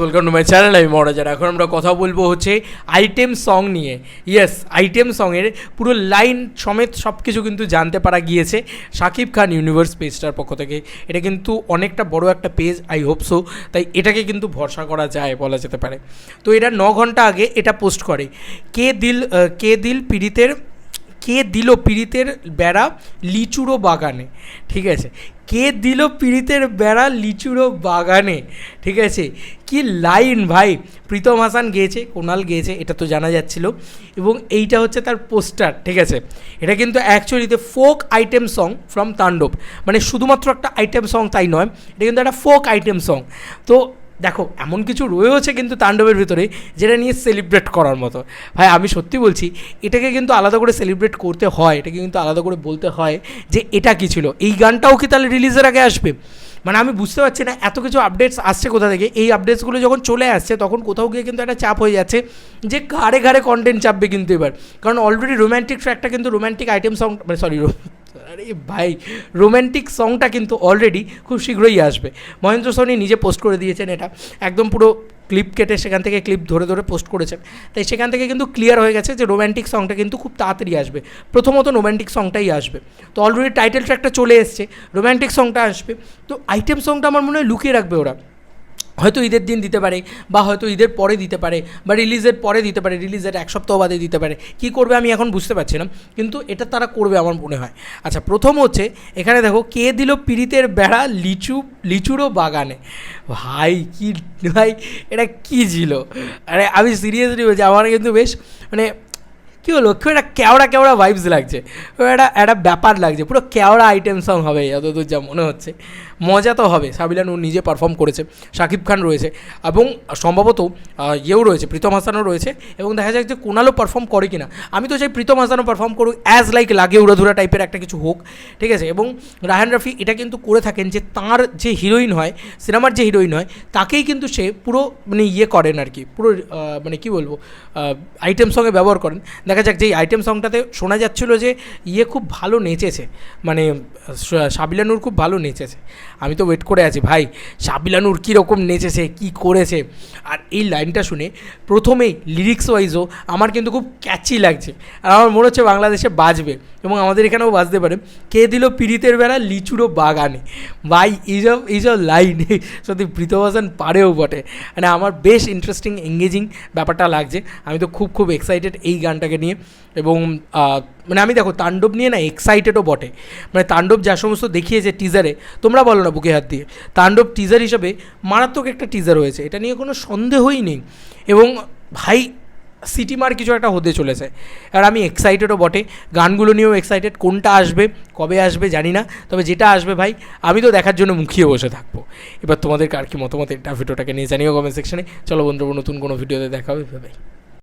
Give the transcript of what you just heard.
Welcome to my channel আমি মহারাজার এখন আমরা কথা বলব হচ্ছে আইটেম সং নিয়ে। ইয়েস আইটেম সংয়ের পুরো লাইন সমেত সব কিছু কিন্তু জানতে পারা গিয়েছে শাকিব খান ইউনিভার্স পেজটার পক্ষ থেকে। এটা কিন্তু অনেকটা বড় একটা পেজ আই হোপ সো তাই এটাকে কিন্তু ভরসা করা যায় বলা যেতে পারে। তো এটা ন ঘণ্টা আগে এটা পোস্ট করে। কে দিল কে দিল পীড়িতের কে দিল পীড়িতের বেড়া? লিচুড়ো বাগানে। ঠিক আছে? কে দিল পীড়িতের বেড়া? লিচুড়ো বাগানে। ঠিক আছে? কি লাইন ভাই? প্রীতম হাসান গেয়েছে কোনাল গেয়েছে, এটা তো জানা যাচ্ছিল। এবং এইটা হচ্ছে তার পোস্টার, ঠিক আছে? এটা কিন্তু অ্যাকচুয়ালিতে folk item song from Tandav. মানে শুধুমাত্র একটা আইটেম সং তাই নয়, এটা কিন্তু একটা ফোক আইটেম সং তো দেখো, এমন কিছু রয়েছে কিন্তু তাণ্ডবের ভিতরে যেটা নিয়ে সেলিব্রেট করার মতো। ভাই, আমি সত্যি বলছি, এটাকে কিন্তু আলাদা করে সেলিব্রেট করতে হয়, এটাকে কিন্তু আলাদা করে বলতে হয় যে এটা কী ছিল? এই গানটাও কি তাহলে রিলিজের আগে আসবে? মানে আমি বুঝতে পারছি না, এত কিছু আপডেটস আসছে কোথা থেকে? এই আপডেটসগুলো যখন চলে আসছে, তখন কোথাও গিয়ে কিন্তু একটা চাপ হয়ে যাচ্ছে যে ঘাড়ে ঘাড়ে কন্টেন্ট চাপবে কিন্তু এবার। কারণ অলরেডি রোম্যান্টিক ট্র্যাকটা কিন্তু রোম্যান্টিক আইটেম সং মানে সরি আরে ভাই রোম্যান্টিক সংটা কিন্তু অলরেডি খুব শীঘ্রই আসবে। মহেন্দ্র সোনি নিজে পোস্ট করে দিয়েছেন এটা। একদম পুরো ক্লিপ কেটে সেখান থেকে ক্লিপ ধরে ধরে পোস্ট করেছেন। তাই সেখান থেকে কিন্তু ক্লিয়ার হয়ে গেছে যে রোম্যান্টিক সংটা কিন্তু খুব তাড়াতাড়ি আসবে। প্রথমত রোম্যান্টিক সংটাই আসবে। তো অলরেডি টাইটেল ট্র্যাকটা চলে এসছে রোম্যান্টিক সংটা আসবে। তো আইটেম সংটা আমার মনে হয় লুকিয়ে রাখবে ওরা। হয়তো ঈদের দিন দিতে পারে বা হয়তো ঈদের পরে দিতে পারে বা রিলিজের পরে দিতে পারে রিলিজের এক সপ্তাহ বাদে দিতে পারে। কি করবে আমি এখন বুঝতে পারছি না, কিন্তু এটা তারা করবে আমার মনে হয়। আচ্ছা প্রথম হচ্ছে এখানে দেখো, কে দিল পীড়িতের বেড়া লিচু, লিচুরও বাগানে? ভাই, কি, ভাই, এটা কী ছিল? আরে, আমি সিরিয়াসলি বলছি, আমার কিন্তু বেশ মানে কী হলো? কেউ একটা কেওড়া কেওড়া ভাইবস লাগছে। একটা একটা ব্যাপার লাগছে, পুরো কেওড়া আইটেম সং হবে যতদূর যা মনে হচ্ছে। মজা তো হবে। সাবিলান নিজে পারফর্ম করেছে। শাকিব খান রয়েছে। এবং সম্ভবত ইয়েও রয়েছে, প্রীতম হাসানও রয়েছে। এবং দেখা যাক যে কোনালও পারফর্ম করে কিনা। আমি তো চাই প্রীতম হাসানও পারফর্ম করুক অ্যাজ লাইক লাগে উড়াধুরা টাইপের একটা কিছু হোক। ঠিক আছে? এবং রাহান রাফি এটা কিন্তু করে থাকেন যে তার যে হিরোইন হয়, সিনেমার যে হিরোইন হয়, তাকেই কিন্তু সে পুরো মানে ইয়ে করেন আর কি। পুরো মানে কি বলব আইটেম সঙ্গে ব্যবহার করেন। দেখা যাক যে আইটেম সংটাতে শোনা যাচ্ছিল যে ইয়ে খুব ভালো নেচেছে। মানে সাবিলানুর খুব ভালো নেচেছে। আমি তো ওয়েট করে আছি, ভাই। সাবিলানুর কীরকম নেচেছে, কি করেছে। আর এই লাইনটা শুনে প্রথমেই লিরিক্স ওয়াইজও আমার কিন্তু খুব ক্যাচি লাগছে। আর আমার মনে হচ্ছে বাংলাদেশে বাজবে। এবং আমাদের এখানেও বাজতে পারে। কে দিল পীড়িতের বেড়া? লিচুরো বাগানে। ভাই এইসব এইসব লাইন সত্যি প্রীতবাসন পারেও বটে। মানে আমার বেশ ইন্টারেস্টিং এঙ্গেজিং ব্যাপারটা লাগছে। আমি তো খুব খুব এক্সাইটেড এই গানটাকে নিয়ে। এবং মানে আমি দেখো, তাণ্ডব নিয়ে না এক্সাইটেডও বটে। মানে তাণ্ডব যা সমস্ত দেখিয়েছে টিজারে তোমরা বলো না বুকে হাত দিয়ে। তাণ্ডব টিজার হিসাবে মারাত্মক একটা টিজার হয়েছে। এটা নিয়ে কোনো সন্দেহই নেই। এবং ভাই সিটি মার কিছু একটা হতে চলেছে। আর আমি এক্সাইটেডও বটে। গানগুলো নিয়েও এক্সাইটেড কোনটা আসবে, কবে আসবে জানি না। তবে যেটা আসবে ভাই, আমি তো দেখার জন্য মুখিয়ে বসে থাকব। এবার তোমাদের কার কি মতামত? এটা ভিডিওটাকে নিয়ে জানিও কমেন্ট সেকশনে চলো বন্ধুরা, নতুন কোনো ভিডিওতে দেখাবে ভাই